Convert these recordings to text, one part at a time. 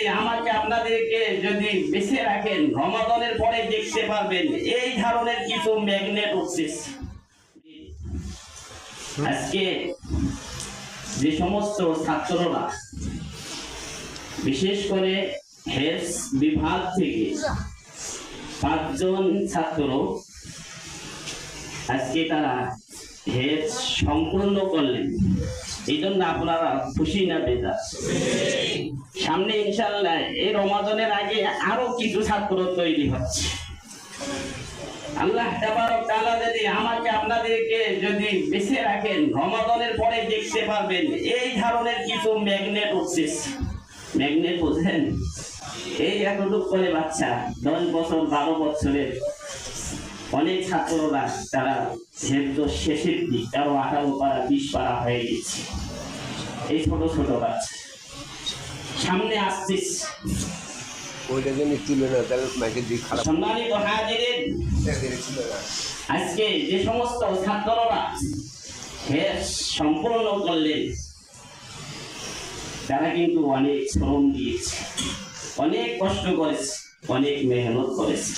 যদি আমাকে আপনাদেরকে যদি বেছে রাখেন, রমাদনের পরে দেখতে পারবেন এই ধরনের কিছু ম্যাগনেট উঠছে আজকে যে সমস্ত ছাত্ররা, বিশেষ করে হেলথ বিভাগ থেকে পাঁচজন ছাত্র, আজকে তারা হেলথ সম্পূর্ণ করলেন। এই জন্য আপনারা খুশি না বেজা সামনে ইনশাল্লাহ এই রমাজনের আগে আরও কিছু ছাত্র তৈরি হচ্ছে। আল্লাহ যদি আমাকে আপনাদেরকে যদি বেছে রাখেন রমাদানের পরে দেখতে পারবেন এই ধরনের কিছু ম্যাগনেট উঠছে ম্যাগনেট বুঝেন? এই এতটুক করে বাচ্চা, দশ বছর, বারো বছরের অনেক ছাত্ররা তারা যেহেতু শেষের দিক তারও আঠারো পারা বিশ পারা হয়ে গেছে। এই ছোট ছোট বাচ্চা। সামনে আসছিস ওইটা যেন তুলে না তাহলে মাইকের দিক খারাপ। সম্মানিত হাজিরের আজকে যে সমস্ত ছাত্ররা সম্পূর্ণ করলেন তারা কিন্তু অনেক শ্রম দিয়েছে অনেক কষ্ট করেছে অনেক মেহনত করেছে।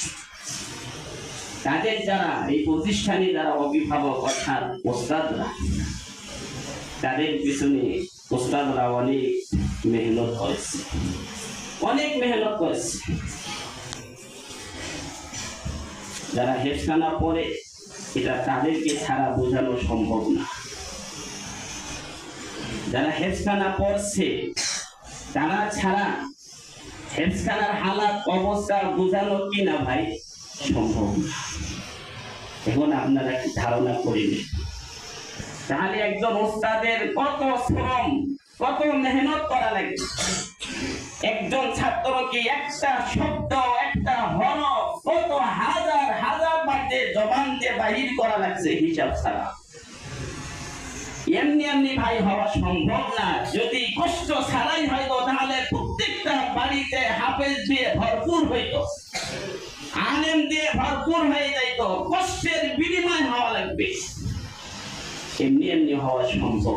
তাদের যারা এই প্রতিষ্ঠানে যারা অভিভাবক অর্থাৎ ওস্তাদরা, তাদের পিছনে ওস্তাদরা অনেক মেহনত করেছে। অনেক মেহনত করেছে। যারা হেফখানা পড়ে এটা তাদেরকে ছাড়া বোঝানো সম্ভব না। যারা হেফখানা পড়ছে তারা ছাড়া হেফখানার হালাত, অবস্থা বোঝানো কিনা ভাই? সম্ভব এখন আপনারা কি ধারণা করে নিন তাহলে একজন ওস্তাদের কত শ্রম, কত মেহনত করা লাগে? একজন ছাত্রকে একটা শব্দ, একটা কত হাজার হাজার বাহির করা লাগছে হিসাব ছাড়া। এমনি এমনি ভাই হওয়া সম্ভব না। যদি কষ্ট ছাড়াই হয়তো, তাহলে প্রত্যেকটা বাড়িতে হাফেজ দিয়ে ভরপুর হইতো। আলেম দিয়ে ভরপুর হয়ে যাইত কষ্টের বিনিময় হওয়া লাগবে। এমনি এমনি হওয়া সম্ভব